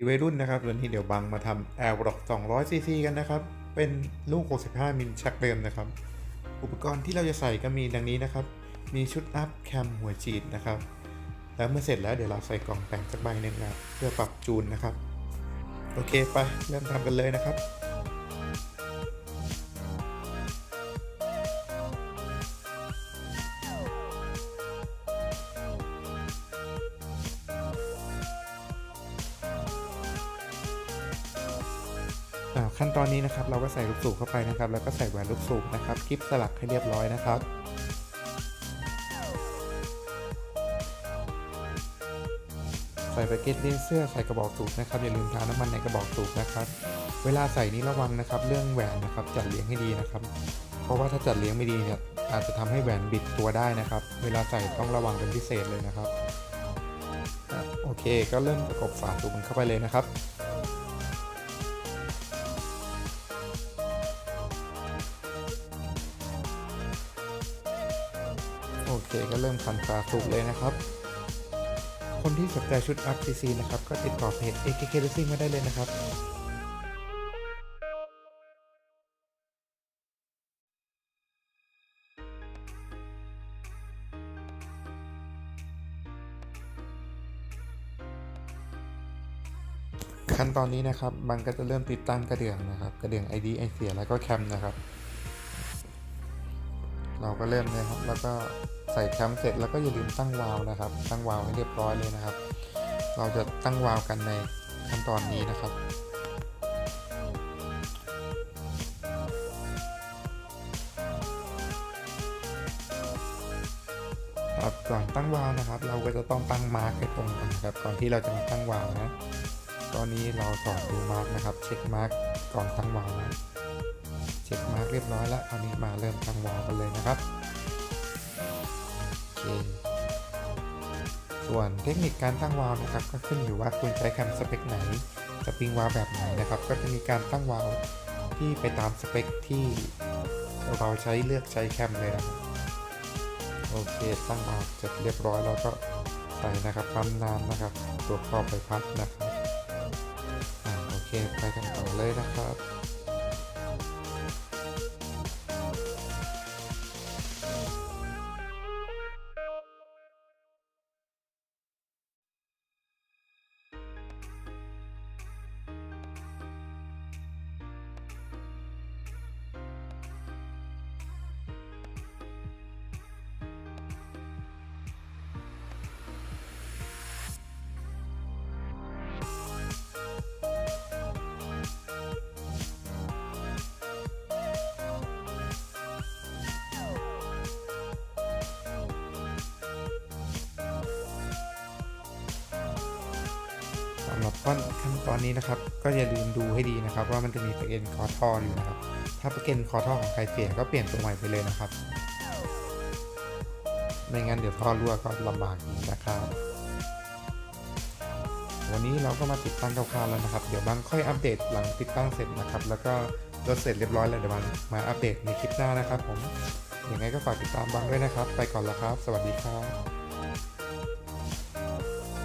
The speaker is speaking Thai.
ีวัยรุ่นนะครับวันนี้เดี๋ยวบังมาทำแอร์บล็อก200 cc กันนะครับ เป็นลูก 65 มิลชักเดิมนะครับ อุปกรณ์ที่เราจะใส่ก็มีดังนี้นะครับ มีชุดอัพแคมหัวจีดนะครับ แล้วเมื่อเสร็จแล้วเดี๋ยวเราใส่กล่องแต่งสักใบหนึ่งนะเพื่อปรับจูนนะครับ โอเคไปเริ่มทำกันเลยนะครับ ขั้นตอนนี้นะครับเราก็ใส่ลูกสูบเข้าไปนะครับ แล้วก็ใส่แหวนลูกสูบนะครับคลิปสลักให้เรียบร้อยนะครับใส่แพ็กเกจเลนเสื้อใส่กระบอกสูบนะครับอย่าลืมทาน้ำมันในกระบอกสูบนะครับ เวลาใส่นี้ระวังนะครับ เรื่องแหวนนะครับจัดเลี้ยงให้ดีนะครับ เพราะว่าถ้าจัดเลี้ยงไม่ดีเนี่ยอาจจะทำให้แหวนบิดตัวได้นะครับ เวลาใส่ต้องระวังเป็นพิเศษเลยนะครับโอเค ก็เริ่มประกบฝาสูบมันเข้าไปเลยนะครับ เคก็เริ่มคันฝาสูบเลยนะครับ คนที่สนใจชุด RCC นะครับ ก็ติดต่อเพจ AKK Racing มาได้เลยนะครับขั้นตอนนี้นะครับบังก็จะเริ่มติดตั้งกระเดื่องนะครับ กระเดื่อง ID ไอเสียแล้วก็แคมนะครับ เราก็เริ่มเลยครับ แล้วก็ใส่แคมเสร็จแล้วก็อย่าลืมตั้งวาล์วนะครับ ตั้งวาล์วให้เรียบร้อยเลยนะครับ เราจะตั้งวาล์วกันในขั้นตอนนี้นะครับครับก่อนตั้งวาล์วนะครับ เราก็จะต้องตั้งมาร์กให้ตรงกันนะครับ ก่อนที่เราจะมาตั้งวาล์วนะ ตอนนี้เราสอนดูมาร์กนะครับ เช็คมาร์กก่อนตั้งวาล์วนะ เรียบร้อยแล้วคราวนี้มาเริ่มตั้งวาล์กันเลยนะครับโอเคส่วนเทคนิคการตั้งวาล์วนะครับ ก็ขึ้นอยู่ว่าคุณใช้แคมสเปคไหนสปริงวาล์แบบไหนนะครับ ก็จะมีการตั้งวาล์วที่ไปตามสเปคที่เราใช้เลือกใช้แคมเลยนะโอเคตั้งวาล์วเสร็จเรียบร้อยแล้วก็ใส่นะครับปั๊มน้ำนะครับ ตัวครอบใบพัดนะครับอ่าโอเคไปกันต่อเลยนะครับ สำหรับขั้นตอนนี้นะครับ ก็อย่าลืมดูให้ดีนะครับ ว่ามันจะมีประเก็นคอท่ออยู่นะครับ ถ้าประเก็นคอท่อของใครเสียก็เปลี่ยนตัวใหม่ไปเลยนะครับ ไม่งั้นเดี๋ยวท่อรั่วก็ลำบากอีกนะครับ วันนี้เราก็มาติดตั้งคร่าวๆแล้วนะครับ เดี๋ยวบางค่อยอัปเดตหลังติดตั้งเสร็จนะครับ แล้วก็รถเสร็จเรียบร้อยแล้วเดี๋ยวบางมาอัปเดตในคลิปหน้านะครับผมยังไงก็ฝากติดตามบางด้วยนะครับ ไปก่อนแล้วครับ สวัสดีครับ